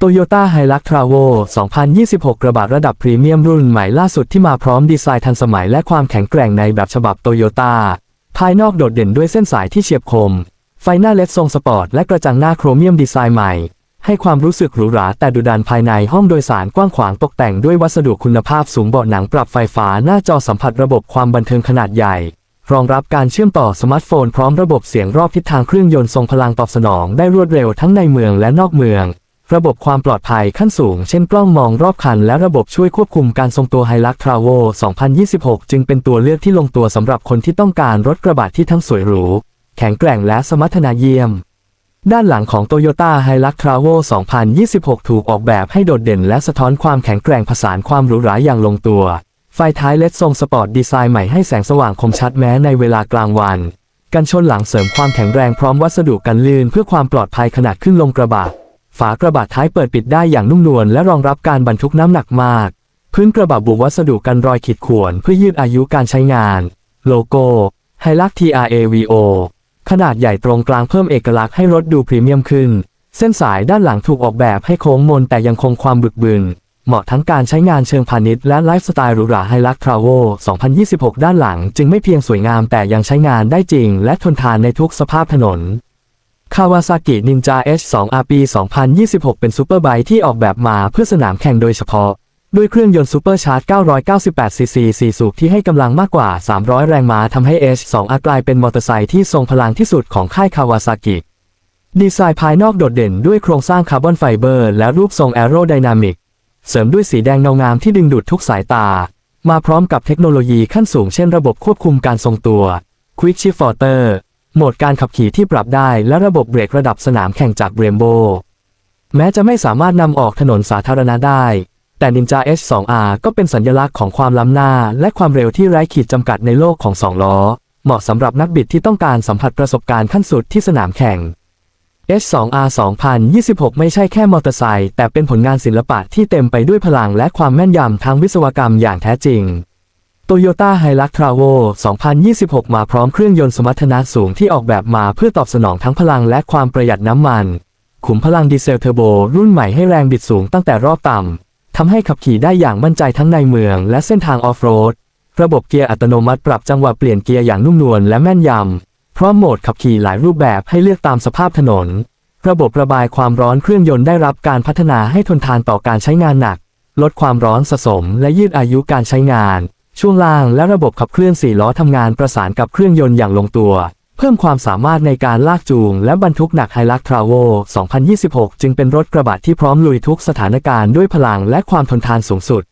Toyota Hilux Travo 2026 กระบะระดับพรีเมียมรุ่นใหม่ล่าสุดที่มาพร้อมดีไซน์ทันสมัยและความแข็งแกร่งในแบบฉบับโตโยต้าภายนอกโดดเด่นด้วยเส้นสายที่เฉียบคม ไฟหน้าเล็ดทรงสปอร์ตและกระจังหน้าโครเมียมดีไซน์ใหม่ ให้ความรู้สึกหรูหราแต่ดุดันภายในห้องโดยสารกว้างขวางตกแต่งด้วยวัสดุคุณภาพสูงเบาะหนังปรับไฟฟ้าหน้าจอสัมผัสระบบความบันเทิงขนาดใหญ่ รองรับการเชื่อมต่อสมาร์ทโฟนพร้อมระบบเสียงรอบทิศทางเครื่องยนต์ทรงพลังตอบสนองได้รวดเร็วทั้งในเมืองและนอกเมือง ระบบความปลอดภัยขั้นสูง เช่นกล้องมองรอบคันและระบบช่วยควบคุมการทรงตัว Hilux Travo 2026 จึงเป็นตัวเลือกที่ลงตัวสำหรับคนที่ต้องการรถกระบะที่ทั้งสวยหรู แข็งแกร่งและสมรรถนะเยี่ยม ด้านหลังของ Toyota Hilux Travo 2026 ถูกออกแบบให้โดดเด่นและสะท้อนความแข็งแกร่งผสานความหรูหราอย่างลงตัว ไฟท้ายเลดทรงสปอร์ตดีไซน์ใหม่ให้แสงสว่างคมชัดแม้ในเวลากลางวันกันชนหลังเสริมความแข็งแรงพร้อมวัสดุกันลื่นเพื่อความปลอดภัยขณะขึ้นลงกระบะ ฝากระบะท้ายเปิดปิดได้อย่างนุ่มนวลและรองรับการบรรทุกน้ำหนักมาก พื้นกระบะบุวัสดุกันรอยขีดข่วนเพื่อยืดอายุการใช้งาน โลโก้ Hilux TRAVO ขนาดใหญ่ตรงกลางเพิ่มเอกลักษณ์ให้รถดูพรีเมียมขึ้น เส้นสายด้านหลังถูกออกแบบให้โค้งมนแต่ยังคงความบึกบึน เหมาะทั้งการใช้งานเชิงพาณิชย์และไลฟ์สไตล์หรูหรา Hilux Travo 2026 ด้านหลัง จึงไม่เพียงสวยงามแต่ยังใช้งานได้จริง และทนทานในทุกสภาพถนน Kawasaki Ninja H2R ปี 2026 เป็นซูเปอร์ไบค์ที่ออกแบบมาเพื่อสนามแข่งโดยเฉพาะ ด้วยเครื่องยนต์ซูเปอร์ชาร์จ 998 ซีซี4สูบที่ให้กำลังมากกว่า 300 แรงม้าทำให้ H2R กลายเป็นมอเตอร์ไซค์ที่ทรงพลังที่สุดของค่าย Kawasaki ดีไซน์ภายนอกโดดเด่นด้วยโครงสร้างคาร์บอนไฟเบอร์และรูปทรงแอโรไดนามิก เสริมด้วยสีแดงเงางามที่ดึงดูดทุกสายตา มาพร้อมกับเทคโนโลยีขั้นสูงเช่นระบบควบคุมการทรงตัว Quick Shift Motor โหมดการขับขี่ที่ปรับได้และระบบเบรกระดับสนามแข่งจากเบรมโบ แม้จะไม่สามารถนำออกถนนสาธารณะได้ แต่ Ninja H2R ก็เป็นสัญลักษณ์ของความล้ำหน้า และความเร็วที่ไร้ขีดจำกัดในโลกของสองล้อ เหมาะสำหรับนักบิดที่ต้องการสัมผัสประสบการณ์ขั้นสุดที่สนามแข่ง H2R 2026 ไม่ใช่แค่มอเตอร์ไซค์แต่เป็นผลงานศิลปะที่เต็มไปด้วยพลังและความแม่นยำทางวิศวกรรมอย่างแท้จริง Toyota Hilux Travo 2026 มาพร้อมเครื่องยนต์สมรรถนะสูงที่ออกแบบมาเพื่อตอบสนองทั้งพลังและความประหยัดน้ำมัน ขุมพลังดีเซลเทอร์โบรุ่นใหม่ให้แรงบิดสูงตั้งแต่รอบต่ำ ทำให้ขับขี่ได้อย่างมั่นใจทั้งในเมืองและเส้นทางออฟโรด ระบบเกียร์อัตโนมัติปรับจังหวะเปลี่ยนเกียร์อย่างนุ่มนวลและแม่นยำ พร้อมโหมดขับขี่หลายรูปแบบให้เลือกตามสภาพถนน ระบบระบายความร้อนเครื่องยนต์ได้รับการพัฒนาให้ทนทานต่อการใช้งานหนัก ลดความร้อนสะสม และยืดอายุการใช้งาน ช่วงล่างและระบบขับเคลื่อนสี่ล้อทำงานประสานกับเครื่องยนต์อย่างลงตัว เพิ่มความสามารถในการลากจูงและบรรทุกหนักไฮลักทราโว2026 จึงเป็นรถกระบะที่พร้อมลุยทุกสถานการณ์ด้วยพลังและความทนทานสูงสุด